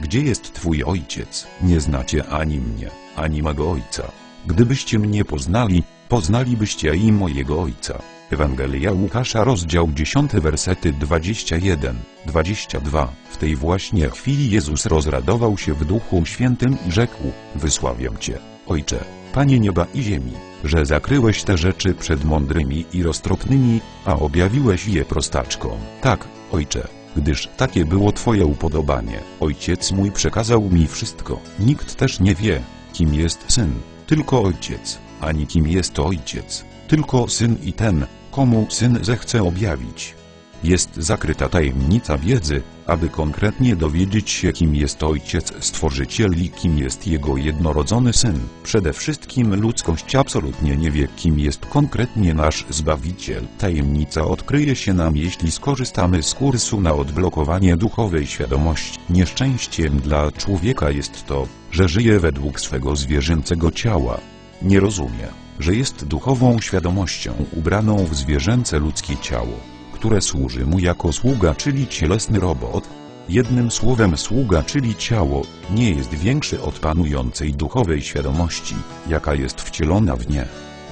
Gdzie jest twój ojciec? Nie znacie ani mnie, ani mego ojca. Gdybyście mnie poznali, poznalibyście i mojego ojca. Ewangelia Łukasza rozdział 10 wersety 21, 22 W tej właśnie chwili Jezus rozradował się w Duchu Świętym i rzekł, wysławiam Cię, Ojcze, Panie nieba i ziemi, że zakryłeś te rzeczy przed mądrymi i roztropnymi, a objawiłeś je prostaczkom. Tak, Ojcze, gdyż takie było Twoje upodobanie. Ojciec mój przekazał mi wszystko. Nikt też nie wie, kim jest Syn, tylko Ojciec, ani kim jest Ojciec, tylko Syn i ten, komu Syn zechce objawić. Jest zakryta tajemnica wiedzy, aby konkretnie dowiedzieć się kim jest Ojciec Stworzyciel i kim jest Jego jednorodzony Syn. Przede wszystkim ludzkość absolutnie nie wie kim jest konkretnie nasz Zbawiciel. Tajemnica odkryje się nam jeśli skorzystamy z kursu na odblokowanie duchowej świadomości. Nieszczęściem dla człowieka jest to, że żyje według swego zwierzęcego ciała. Nie rozumie, że jest duchową świadomością ubraną w zwierzęce ludzkie ciało które służy mu jako sługa, czyli cielesny robot. Jednym słowem sługa, czyli ciało, nie jest większy od panującej duchowej świadomości, jaka jest wcielona w nie.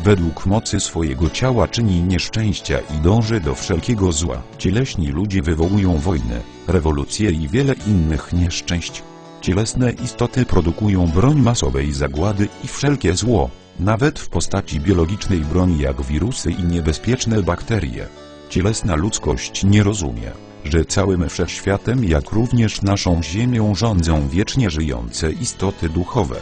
Według mocy swojego ciała czyni nieszczęścia i dąży do wszelkiego zła. Cieleśni ludzie wywołują wojny, rewolucje i wiele innych nieszczęść. Cielesne istoty produkują broń masowej zagłady i wszelkie zło, nawet w postaci biologicznej broni jak wirusy i niebezpieczne bakterie. Cielesna ludzkość nie rozumie, że całym wszechświatem jak również naszą ziemią rządzą wiecznie żyjące istoty duchowe.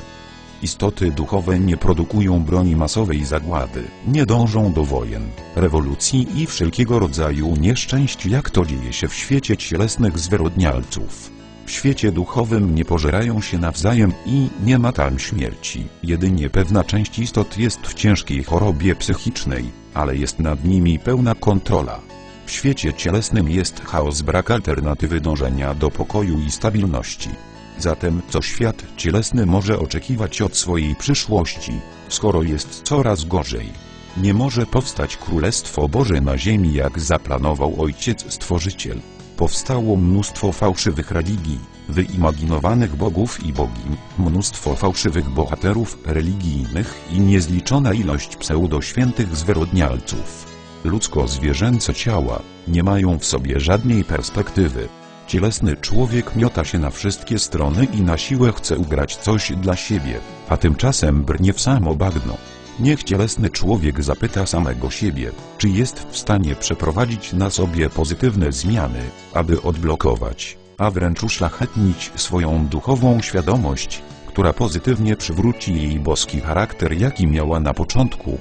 Istoty duchowe nie produkują broni masowej zagłady, nie dążą do wojen, rewolucji i wszelkiego rodzaju nieszczęść jak to dzieje się w świecie cielesnych zwyrodnialców. W świecie duchowym nie pożerają się nawzajem i nie ma tam śmierci. Jedynie pewna część istot jest w ciężkiej chorobie psychicznej, ale jest nad nimi pełna kontrola. W świecie cielesnym jest chaos, brak alternatywy dążenia do pokoju i stabilności. Zatem co świat cielesny może oczekiwać od swojej przyszłości, skoro jest coraz gorzej? Nie może powstać Królestwo Boże na ziemi jak zaplanował Ojciec Stworzyciel. Powstało mnóstwo fałszywych religii, wyimaginowanych bogów i bogini, mnóstwo fałszywych bohaterów religijnych i niezliczona ilość pseudoświętych zwyrodnialców. Ludzko-zwierzęce ciała nie mają w sobie żadnej perspektywy. Cielesny człowiek miota się na wszystkie strony i na siłę chce ugrać coś dla siebie, a tymczasem brnie w samo bagno. Niech cielesny człowiek zapyta samego siebie, czy jest w stanie przeprowadzić na sobie pozytywne zmiany, aby odblokować, a wręcz uszlachetnić swoją duchową świadomość, która pozytywnie przywróci jej boski charakter, jaki miała na początku.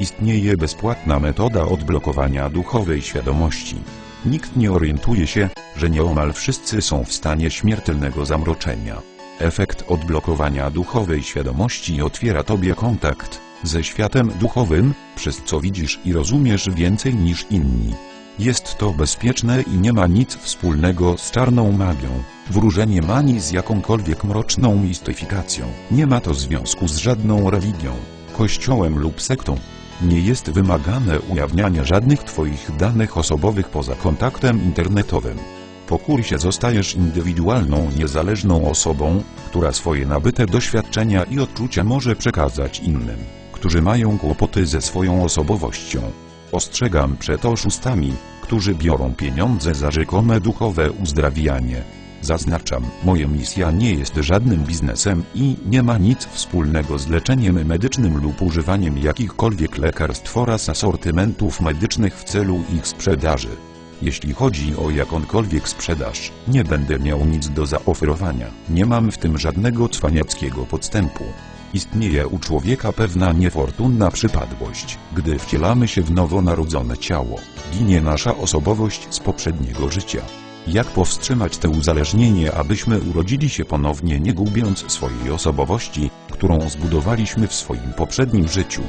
Istnieje bezpłatna metoda odblokowania duchowej świadomości. Nikt nie orientuje się, że nieomal wszyscy są w stanie śmiertelnego zamroczenia. Efekt odblokowania duchowej świadomości otwiera Tobie kontakt ze światem duchowym, przez co widzisz i rozumiesz więcej niż inni. Jest to bezpieczne i nie ma nic wspólnego z czarną magią, wróżeniem ani z jakąkolwiek mroczną mistyfikacją. Nie ma to związku z żadną religią, kościołem lub sektą. Nie jest wymagane ujawnianie żadnych Twoich danych osobowych poza kontaktem internetowym. Po kursie zostajesz indywidualną, niezależną osobą, która swoje nabyte doświadczenia i odczucia może przekazać innym którzy mają kłopoty ze swoją osobowością. Ostrzegam przed oszustami, którzy biorą pieniądze za rzekome duchowe uzdrawianie. Zaznaczam, moja misja nie jest żadnym biznesem i nie ma nic wspólnego z leczeniem medycznym lub używaniem jakichkolwiek lekarstw oraz asortymentów medycznych w celu ich sprzedaży. Jeśli chodzi o jakąkolwiek sprzedaż, nie będę miał nic do zaoferowania. Nie mam w tym żadnego cwaniackiego podstępu. Istnieje u człowieka pewna niefortunna przypadłość. Gdy wcielamy się w nowonarodzone ciało, ginie nasza osobowość z poprzedniego życia. Jak powstrzymać to uzależnienie, abyśmy urodzili się ponownie, nie gubiąc swojej osobowości, którą zbudowaliśmy w swoim poprzednim życiu?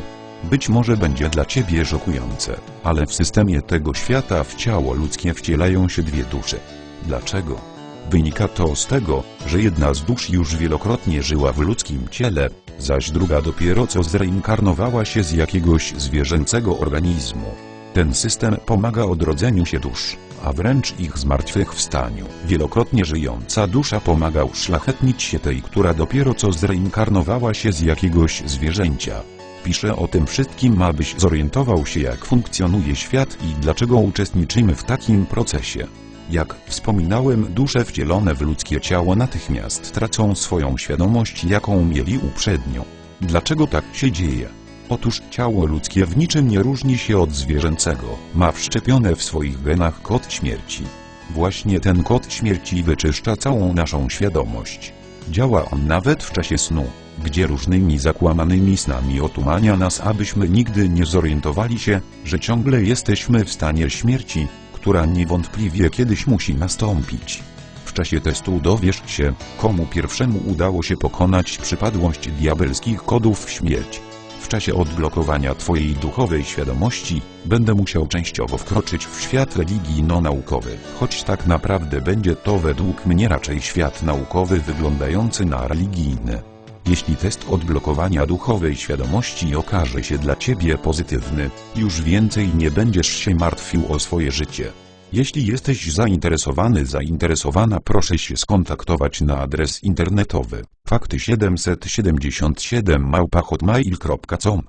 Być może będzie dla Ciebie szokujące, ale w systemie tego świata w ciało ludzkie wcielają się dwie dusze. Dlaczego? Wynika to z tego, że jedna z dusz już wielokrotnie żyła w ludzkim ciele, zaś druga dopiero co zreinkarnowała się z jakiegoś zwierzęcego organizmu. Ten system pomaga odrodzeniu się dusz, a wręcz ich zmartwychwstaniu. Wielokrotnie żyjąca dusza pomaga uszlachetnić się tej, która dopiero co zreinkarnowała się z jakiegoś zwierzęcia. Piszę o tym wszystkim, abyś zorientował się jak funkcjonuje świat i dlaczego uczestniczymy w takim procesie. Jak wspominałem, dusze wcielone w ludzkie ciało natychmiast tracą swoją świadomość, jaką mieli uprzednio. Dlaczego tak się dzieje? Otóż ciało ludzkie w niczym nie różni się od zwierzęcego, ma wszczepione w swoich genach kod śmierci. Właśnie ten kod śmierci wyczyszcza całą naszą świadomość. Działa on nawet w czasie snu, gdzie różnymi zakłamanymi snami otumania nas, abyśmy nigdy nie zorientowali się, że ciągle jesteśmy w stanie śmierci, która niewątpliwie kiedyś musi nastąpić. W czasie testu dowiesz się, komu pierwszemu udało się pokonać przypadłość diabelskich kodów w śmierć. W czasie odblokowania Twojej duchowej świadomości będę musiał częściowo wkroczyć w świat religijno-naukowy, choć tak naprawdę będzie to według mnie raczej świat naukowy wyglądający na religijny. Jeśli test odblokowania duchowej świadomości okaże się dla Ciebie pozytywny, już więcej nie będziesz się martwił o swoje życie. Jeśli jesteś zainteresowany, zainteresowana, proszę się skontaktować na adres internetowy fakty777 małpa hotmail.com